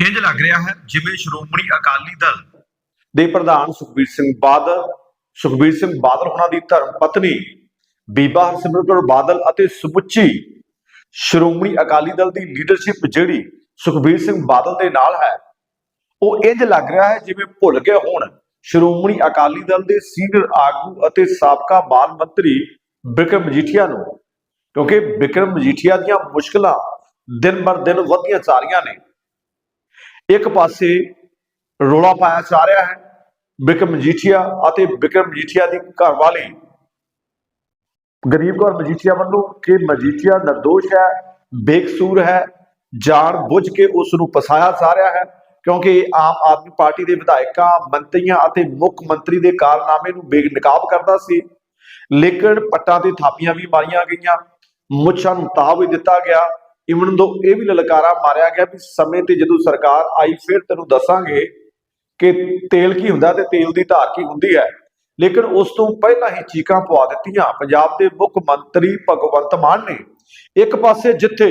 ਇੰਜ ਲੱਗ ਰਿਹਾ ਹੈ ਜਿਵੇਂ ਸ਼੍ਰੋਮਣੀ ਅਕਾਲੀ ਦਲ ਦੇ ਪ੍ਰਧਾਨ ਸੁਖਬੀਰ ਸਿੰਘ ਬਾਦਲ, ਸੁਖਬੀਰ ਸਿੰਘ ਬਾਦਲ ਉਹਨਾਂ ਦੀ ਧਰਮ ਪਤਨੀ ਬੀਬਾ ਹਰਸਿਮਰਤ ਕੌਰ ਬਾਦਲ ਅਤੇ ਸਮੁੱਚੀ ਸ਼੍ਰੋਮਣੀ ਅਕਾਲੀ ਦਲ ਦੀ ਲੀਡਰਸ਼ਿਪ ਜਿਹੜੀ ਸੁਖਬੀਰ ਸਿੰਘ ਬਾਦਲ ਦੇ ਨਾਲ ਹੈ, ਉਹ ਇੰਜ ਲੱਗ ਰਿਹਾ ਹੈ ਜਿਵੇਂ ਭੁੱਲ ਗਏ ਹੋਣ। ਸ਼੍ਰੋਮਣੀ ਅਕਾਲੀ ਦਲ ਦੇ ਸੀਨੀਅਰ ਆਗੂ ਅਤੇ ਸਾਬਕਾ ਬਾਲ ਮੰਤਰੀ ਬਿਕਰਮ ਮਜੀਠੀਆ ਨੂੰ, ਕਿਉਂਕਿ ਬਿਕਰਮ ਮਜੀਠੀਆ ਦੀਆਂ ਮੁਸ਼ਕਲਾਂ ਦਿਨ ਬਰ ਦਿਨ ਵਧਦੀਆਂ ਜਾ ਰਹੀਆਂ ਨੇ। ਇੱਕ ਪਾਸੇ ਰੋਲਾ ਪਾਇਆ ਜਾ ਰਿਹਾ ਹੈ ਬਿਕਰਮ ਮਜੀਠੀਆ ਅਤੇ ਬਿਕਰਮ ਮਜੀਠੀਆ ਦੀ ਘਰਵਾਲੀ ਗਰੀਬ ਕੌਰ ਮਜੀਠੀਆ ਵੱਲੋਂ ਕਿ ਮਜੀਠੀਆ ਨਿਰਦੋਸ਼ ਹੈ, ਬੇਕਸੂਰ ਹੈ, ਜਾਣ ਬੁੱਝ ਕੇ ਉਸ ਨੂੰ ਫਸਾਇਆ ਜਾ ਰਿਹਾ ਹੈ, ਕਿਉਂਕਿ ਆਮ ਆਦਮੀ ਪਾਰਟੀ ਦੇ ਵਿਧਾਇਕਾਂ, ਮੰਤਰੀਆਂ ਅਤੇ ਮੁੱਖ ਮੰਤਰੀ ਦੇ ਕਾਰਨਾਮੇ ਨੂੰ ਬੇਨਕਾਬ ਕਰਦਾ ਸੀ। ਲੇਕਿਨ ਪੱਟਾਂ ਤੇ ਥਾਪੀਆਂ ਵੀ ਮਾਰੀਆਂ ਗਈਆਂ। ਮੁੱਛਾਂ ਨੂੰ ਤਾਹ ਵੀ ਦਿੱਤਾ ਗਿਆ। ਇਵਨ ਦੋ ਇਹ ਵੀ ਲਲਕਾਰਾ ਮਾਰਿਆ ਗਿਆ ਵੀ ਸਮੇਂ ਤੇ ਜਦੋਂ ਸਰਕਾਰ ਆਈ, ਫਿਰ ਤੈਨੂੰ ਦੱਸਾਂਗੇ ਕਿ ਤੇਲ ਕੀ ਹੁੰਦਾ ਤੇ ਤੇਲ ਦੀ ਧਾਰ ਕੀ ਹੁੰਦੀ ਹੈ। ਲੇਕਿਨ ਉਸ ਤੋਂ ਪਹਿਲਾਂ ਹੀ ਚੀਕਾਂ ਪਵਾ ਦਿੱਤੀਆਂ। ਪੰਜਾਬ ਦੇ ਮੁੱਖ ਮੰਤਰੀ ਭਗਵੰਤ ਮਾਨ ਨੇ ਇੱਕ ਪਾਸੇ ਜਿੱਥੇ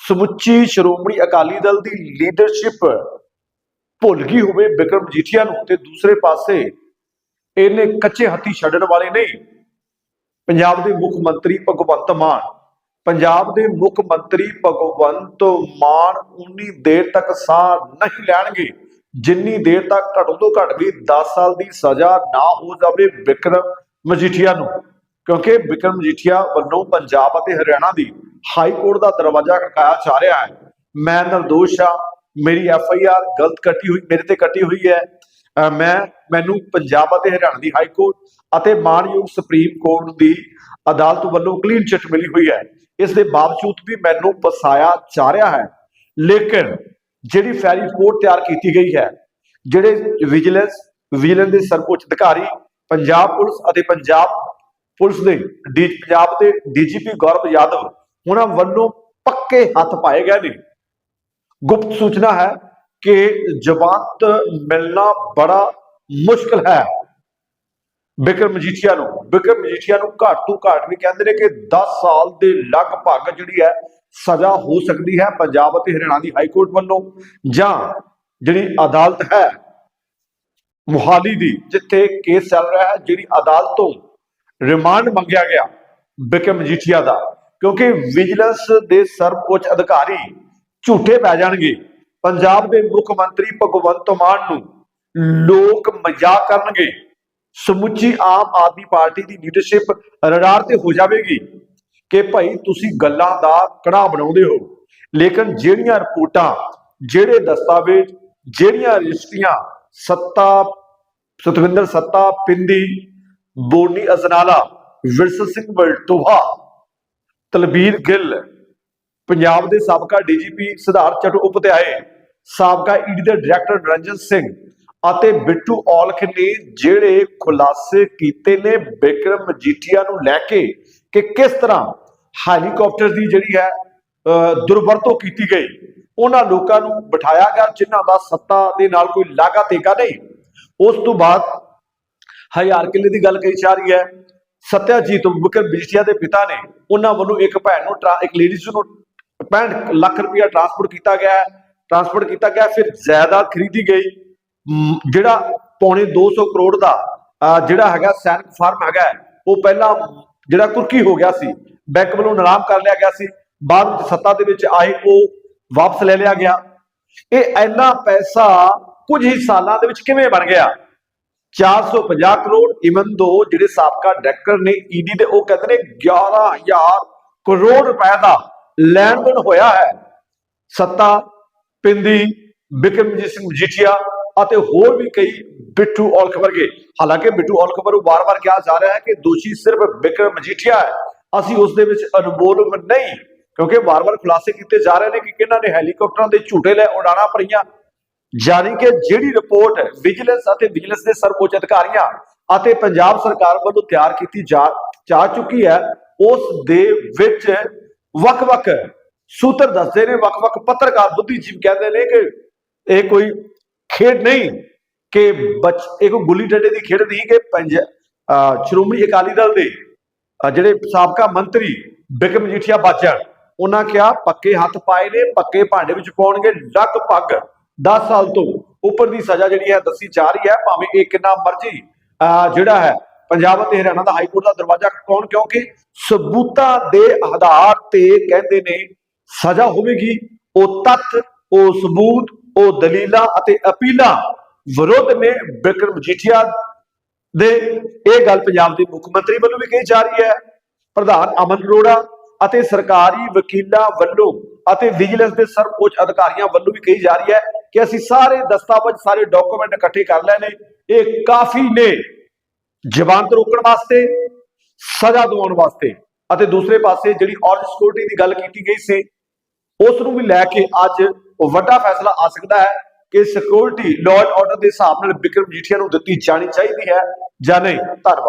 ਸਮੁੱਚੀ ਸ਼੍ਰੋਮਣੀ ਅਕਾਲੀ ਦਲ ਦੀ ਲੀਡਰਸ਼ਿਪ ਭੁੱਲ ਗਈ ਹੋਵੇ ਬਿਕਰਮ ਜੀਠੀਆ ਨੂੰ ਤੇ ਦੂਸਰੇ ਪਾਸੇ ਇਹਨੇ ਕੱਚੇ ਹੱਥੀ ਛੱਡਣ ਵਾਲੇ ਨਹੀਂ। ਪੰਜਾਬ ਦੇ ਮੁੱਖ ਮੰਤਰੀ ਭਗਵੰਤ ਮਾਨ ਪੰਜਾਬ ਦੇ ਮੁੱਖ ਮੰਤਰੀ ਭਗਵੰਤ ਮਾਨ ਉਨੀ ਦੇਰ ਤੱਕ ਸਾਹ ਨਹੀਂ ਲੈਣਗੇ। ਜਿੰਨੀ ਦੇਰ ਤੱਕ ਘੱਟੋ ਤੋਂ ਘੱਟ ਵੀ 10 ਸਾਲ ਦੀ ਸਜ਼ਾ ਨਾ ਹੋ ਜਾਵੇ ਵਿਕਰਮ ਮਜੀਠੀਆ ਨੂੰ। ਕਿਉਂਕਿ ਵਿਕਰਮ ਮਜੀਠੀਆ ਵੱਲੋਂ ਪੰਜਾਬ ਅਤੇ ਹਰਿਆਣਾ ਦੀ ਹਾਈ ਕੋਰਟ ਦਾ ਦਰਵਾਜ਼ਾ ਖੜਕਾਇਆ ਜਾ ਰਿਹਾ ਹੈ। ਮੈਂ ਨਿਰਦੋਸ਼ ਆ ਮੇਰੀ ਐਫ ਆਈ ਆਰ ਗਲਤ ਕੱਟੀ ਹੋਈ, ਮੇਰੇ ਤੇ ਕੱਟੀ ਹੋਈ ਹੈ। ਮੈਂ, ਮੈਨੂੰ ਪੰਜਾਬ ਅਤੇ ਹਰਿਆਣਾ ਦੀ ਹਾਈ ਕੋਰਟ ਅਤੇ ਮਾਨਯੋਗ ਸੁਪਰੀਮ ਕੋਰਟ ਦੀ ਅਦਾਲਤ ਵੱਲੋਂ ਕਲੀਨ ਚਿੱਟ ਮਿਲੀ ਹੋਈ ਹੈ। ਇਸ ਦੇ ਬਾਵਜੂਦ ਵੀ ਮੈਨੂੰ ਫਸਾਇਆ ਜਾ ਰਿਹਾ ਹੈ। ਲੇਕਿਨ ਜਿਹੜੀ ਫੈਰੀ ਰਿਪੋਰਟ ਤਿਆਰ ਕੀਤੀ ਗਈ ਹੈ, ਜਿਹੜੇ ਵਿਜੀਲੈਂਸ ਵਿਜੀਲੈਂਸ ਦੇ ਸਰਵਉੱਚ ਅਧਿਕਾਰੀ, ਪੰਜਾਬ ਪੁਲਿਸ ਅਤੇ ਪੰਜਾਬ ਪੁਲਿਸ ਦੇ ਡੀ, ਪੰਜਾਬ ਦੇ ਡੀਜੀਪੀ ਗੌਰਵ ਯਾਦਵ, ਉਹਨਾਂ ਵੱਲੋਂ ਪੱਕੇ ਹੱਥ ਪਾਏ ਗਏ ਨੇ। ਗੁਪਤ ਸੂਚਨਾ ਹੈ ਕਿ ਜ਼ਮਾਨਤ ਮਿਲਣਾ ਬੜਾ ਮੁਸ਼ਕਲ ਹੈ। ਬਿਕਰਮ ਮਜੀਠੀਆ ਨੂੰ, ਬਿਕਰਮ ਮਜੀਠੀਆ ਨੂੰ ਘੱਟ ਤੋਂ ਘੱਟ ਵੀ ਕਹਿੰਦੇ ਨੇ ਕਿ 10 ਸਾਲ ਦੇ ਲਗਭਗ ਜਿਹੜੀ ਹੈ ਸਜ਼ਾ ਹੋ ਸਕਦੀ ਹੈ ਪੰਜਾਬ ਅਤੇ ਹਰਿਆਣਾ ਦੀ ਹਾਈ ਕੋਰਟ ਵੱਲੋਂ। ਜਾਂ ਜਿਹੜੀ ਅਦਾਲਤ ਹੈ ਮੁਹਾਲੀ ਦੀ, ਜਿੱਥੇ ਕੇਸ ਚੱਲ ਰਿਹਾ ਹੈ, ਜਿਹੜੀ ਅਦਾਲਤ ਤੋਂ ਰਿਮਾਂਡ ਮੰਗਿਆ ਗਿਆ ਬਿਕਰਮ ਮਜੀਠੀਆ ਦਾ, ਕਿਉਂਕਿ ਵਿਜੀਲੈਂਸ ਦੇ ਸਰਵਉੱਚ ਅਧਿਕਾਰੀ ਝੂਠੇ ਪੈ ਜਾਣਗੇ। ਪੰਜਾਬ ਦੇ ਮੁੱਖ ਮੰਤਰੀ ਭਗਵੰਤ ਮਾਨ ਨੂੰ ਲੋਕ ਮਜ਼ਾਕ ਕਰਨਗੇ। ਸਮੁੱਚੀ ਆਮ ਆਦਮੀ ਪਾਰਟੀ ਦੀ ਲੀਡਰਸ਼ਿਪ ਰਡਾਰ ਤੇ ਹੋ ਜਾਵੇਗੀ ਕਿ ਭਾਈ ਤੁਸੀਂ ਗੱਲਾਂ ਦਾ ਕੜਾ ਬਣਾਉਂਦੇ ਹੋ। ਲੇਕਿਨ ਜਿਹੜੀਆਂ ਰਿਪੋਰਟਾਂ, ਜਿਹੜੇ ਦਸਤਾਵੇਜ਼, ਜਿਹੜੀਆਂ ਰਜਿਸਟਰੀਆਂ, ਸੱਤਾ, ਸਤਵਿੰਦਰ ਸੱਤਾ, ਪਿੰਦੀ, ਬੋਨੀ ਅਜ਼ਨਾਲਾ ਵਿਰਸਲ ਸਿੰਘ ਵਲਟੋਹਾ ਤਲਬੀਰ ਗਿੱਲ, ਪੰਜਾਬ ਦੇ ਸਾਬਕਾ ਡੀਜੀਪੀ ਸਿਧਾਰਥ ਚਟੂ ਉਪਧਿਆਏ ਸਾਬਕਾ ਈਡੀ ਦੇ ਡਾਇਰੈਕਟਰ ਰੰਜਨ ਸਿੰਘ ਅਤੇ ਬਿੱਟੂ ਔਲਖ ਨੇ ਜਿਹੜੇ ਖੁਲਾਸੇ ਕੀਤੇ ਨੇ ਬਿਕਰਮ ਮਜੀਠੀਆ ਨੂੰ ਲੈ ਕੇ ਕਿ ਕਿਸ ਤਰ੍ਹਾਂ ਹੈਲੀਕਾਪਟਰ ਦੀ ਜਿਹੜੀ ਹੈ ਦੁਰਵਰਤੋਂ ਕੀਤੀ ਗਈ। ਉਹਨਾਂ ਲੋਕਾਂ ਨੂੰ ਬਿਠਾਇਆ ਗਿਆ ਜਿਨ੍ਹਾਂ ਦਾ ਸੱਤਾ ਦੇ ਨਾਲ ਕੋਈ ਲਾਗਾ ਤੇਗਾ ਨਹੀਂ। ਉਸ ਤੋਂ ਬਾਅਦ ਹਜ਼ਾਰ ਕਿੱਲੇ ਦੀ ਗੱਲ ਕਹੀ ਜਾ ਰਹੀ ਹੈ। ਸਤਿਆਜੀਤ ਬਿਕਰਮ ਮਜੀਠੀਆ ਦੇ ਪਿਤਾ ਨੇ ਉਹਨਾਂ ਵੱਲੋਂ ਇੱਕ ਭੈਣ ਨੂੰ ਟਰਾ- ਇੱਕ ਲੇਡੀਜ਼ ਨੂੰ 65 ਲੱਖ ਰੁਪਇਆ ਟਰਾਂਸਪੋਰਟ ਕੀਤਾ ਗਿਆ ਹੈ। ਟਰਾਂਸਪੋਰਟ ਕੀਤਾ ਗਿਆ, ਫਿਰ ਜਾਇਦਾਦ ਖਰੀਦੀ ਗਈ। ਜਿਹੜਾ ਪੌਣੇ 200 ਕਰੋੜ ਦਾ ਜਿਹੜਾ ਹੈਗਾ ਸੈਨਿਕ ਫਾਰਮ ਹੈਗਾ, ਉਹ ਪਹਿਲਾਂ ਜਿਹੜਾ ਕੁਰਕੀ ਹੋ ਗਿਆ ਸੀ, ਬੈਂਕ ਵੱਲੋਂ ਨਿਲਾਮ ਕਰ ਲਿਆ ਗਿਆ ਸੀ, ਬਾਅਦ ਵਿੱਚ ਸੱਤਾ ਦੇ ਵਿੱਚ ਆਏ, ਉਹ ਵਾਪਸ ਲੈ ਲਿਆ ਗਿਆ। ਇਹ ਇੰਨਾ ਪੈਸਾ ਕੁਝ ਹੀ ਸਾਲਾਂ ਦੇ ਵਿੱਚ ਕਿਵੇਂ ਬਣ ਗਿਆ? 450 ਕਰੋੜ ਇਵਨ ਦੋ, ਜਿਹੜੇ ਸਾਬਕਾ ਡਾਇਰੈਕਟਰ ਨੇ ਈਡੀ ਦੇ, ਉਹ ਕਹਿੰਦੇ ਨੇ 11000 ਕਰੋੜ ਰੁਪਏ ਦਾ ਲੈਣ ਦੇਣ ਹੋਇਆ ਹੈ। ਸੱਤਾ, ਪਿੰਦੀ, ਬਿਕਰਮਜੀਤ ਸਿੰਘ ਮਜੀਠੀਆ ਅਤੇ ਹੋਰ ਵੀ ਕਈ ਬਿੱਟੂ ਔਲਖ ਵਰਗੇ। ਹਾਲਾਂਕਿ ਬਿੱਟੂ ਔਲਖ ਨੂੰ ਵਾਰ-ਵਾਰ ਕਿਹਾ ਜਾ ਰਿਹਾ ਹੈ ਕਿ ਦੋਸ਼ੀ ਸਿਰਫ ਬਿਕਰਮ ਮਜੀਠੀਆ ਹੈ। ਅਸੀਂ ਉਸ ਦੇ ਵਿੱਚ ਅਨਮੋਲ ਨਹੀਂ, ਕਿਉਂਕਿ ਵਾਰ-ਵਾਰ ਖੁਲਾਸੇ ਕੀਤੇ ਜਾ ਰਹੇ ਨੇ ਕਿ ਕਿਹਨਾਂ ਨੇ ਹੈਲੀਕਾਪਟਰਾਂ ਦੇ ਝੂਟੇ ਲੈ ਉਡਾਣਾ ਭਰੀਆਂ। ਜਾਨੀ ਕਿ ਜਿਹੜੀ ਰਿਪੋਰਟ ਵਿਜੀਲੈਂਸ ਅਤੇ ਵਿਜੀਲੈਂਸ ਦੇ ਸਰਵਉੱਚ ਅਧਿਕਾਰੀਆਂ ਅਤੇ ਪੰਜਾਬ ਸਰਕਾਰ ਵੱਲੋਂ ਤਿਆਰ ਕੀਤੀ ਜਾ ਜਾ ਚੁੱਕੀ ਹੈ, ਉਸ ਦੇ ਵਿੱਚ ਵੱਖ-ਵੱਖ ਸੂਤਰ ਦੱਸਦੇ ਨੇ, ਵੱਖ-ਵੱਖ ਪੱਤਰਕਾਰ ਬੁੱਧੀਜੀਵ ਕਹਿੰਦੇ ਨੇ ਕਿ ਇਹ ਕੋਈ ਖੇਡ ਨਹੀਂ ਕਿ ਬਚ ਇਹ ਕੋਈ ਗੁੱਲੀ ਡੰਡੇ ਦੀ ਖੇਡ ਨਹੀਂ ਕਿ ਪੰਜ ਸ਼੍ਰੋਮਣੀ ਅਕਾਲੀ ਦਲ ਦੇ ਜਿਹੜੇ ਸਾਬਕਾ ਮੰਤਰੀ ਬਿਕਰਮ ਮਜੀਠੀਆ ਬਾਚਣ ਉਹਨਾਂ ਕਿਹਾ ਪੱਕੇ ਹੱਥ ਪਾਏ ਨੇ ਪੱਕੇ ਭਾਂਡੇ ਵਿੱਚ ਪਾਉਣਗੇ ਲਗਭਗ 10 ਸਾਲ ਤੋਂ ਉੱਪਰ ਦੀ ਸਜ਼ਾ ਜਿਹੜੀ ਹੈ ਦੱਸੀ ਜਾ ਰਹੀ ਹੈ ਭਾਵੇਂ ਇਹ ਕਿੰਨਾ ਮਰਜ਼ੀ ਅਹ, ਜਿਹੜਾ ਹੈ ਪੰਜਾਬ ਅਤੇ ਹਰਿਆਣਾ ਦਾ ਹਾਈ ਕੋਰਟ ਦਾ ਦਰਵਾਜ਼ਾ ਖਟਕਾਉਣ ਕਿਉਂਕਿ ਸਬੂਤਾਂ ਦੇ ਆਧਾਰ ਤੇ ਕਹਿੰਦੇ ਨੇ ਸਜ਼ਾ ਹੋਵੇਗੀ ਉਹ ਤੱਥ ਉਹ ਸਬੂਤ ਉਹ ਦਲੀਲਾਂ ਅਤੇ ਅਪੀਲਾਂ ਵਿਰੋਧ ਨੇ ਬਿਕਰਮ ਮਜੀਠੀਆ ਦੇ ਇਹ ਗੱਲ ਪੰਜਾਬ ਦੇ ਮੁੱਖ ਮੰਤਰੀ ਵੱਲੋਂ ਵੀ ਕਹੀ ਜਾ ਰਹੀ ਹੈ। ਪ੍ਰਧਾਨ ਅਮਨ ਅਰੋੜਾ ਅਤੇ ਸਰਕਾਰੀ ਵਕੀਲਾਂ ਵੱਲੋਂ ਅਤੇ ਵਿਜੀਲੈਂਸ ਦੇ ਸਰਵਉੱਚ ਅਧਿਕਾਰੀਆਂ ਵੱਲੋਂ ਵੀ ਕਹੀ ਜਾ ਰਹੀ ਹੈ ਕਿ ਅਸੀਂ ਸਾਰੇ ਦਸਤਾਵੇਜ਼, ਸਾਰੇ ਡਾਕੂਮੈਂਟ ਇਕੱਠੇ ਕਰ ਲਏ ਨੇ। ਇਹ ਕਾਫੀ ਨੇ ਜ਼ਬਾਨ ਤੋਂ ਰੋਕਣ ਵਾਸਤੇ, ਸਜ਼ਾ ਦਿਵਾਉਣ ਵਾਸਤੇ। ਅਤੇ ਦੂਸਰੇ ਪਾਸੇ ਜਿਹੜੀ ਔਰਜ ਸਿਕਿਉਰਿਟੀ ਦੀ ਗੱਲ ਕੀਤੀ ਗਈ ਸੀ, ਉਸ ਨੂੰ ਵੀ ਲੈ ਕੇ ਅੱਜ ਵੱਡਾ ਫੈਸਲਾ ਆ ਸਕਦਾ ਹੈ ਕਿ ਸਿਕਿਉਰਿਟੀ ਲਾਅ ਐਂਡ ਆਰਡਰ ਦੇ ਹਿਸਾਬ ਨਾਲ ਬਿਕਰਮ ਜੀਠੀਆ ਨੂੰ ਦਿੱਤੀ ਜਾਣੀ ਚਾਹੀਦੀ ਹੈ ਜਾਂ ਨਹੀਂ? ਧੰਨਵਾਦ।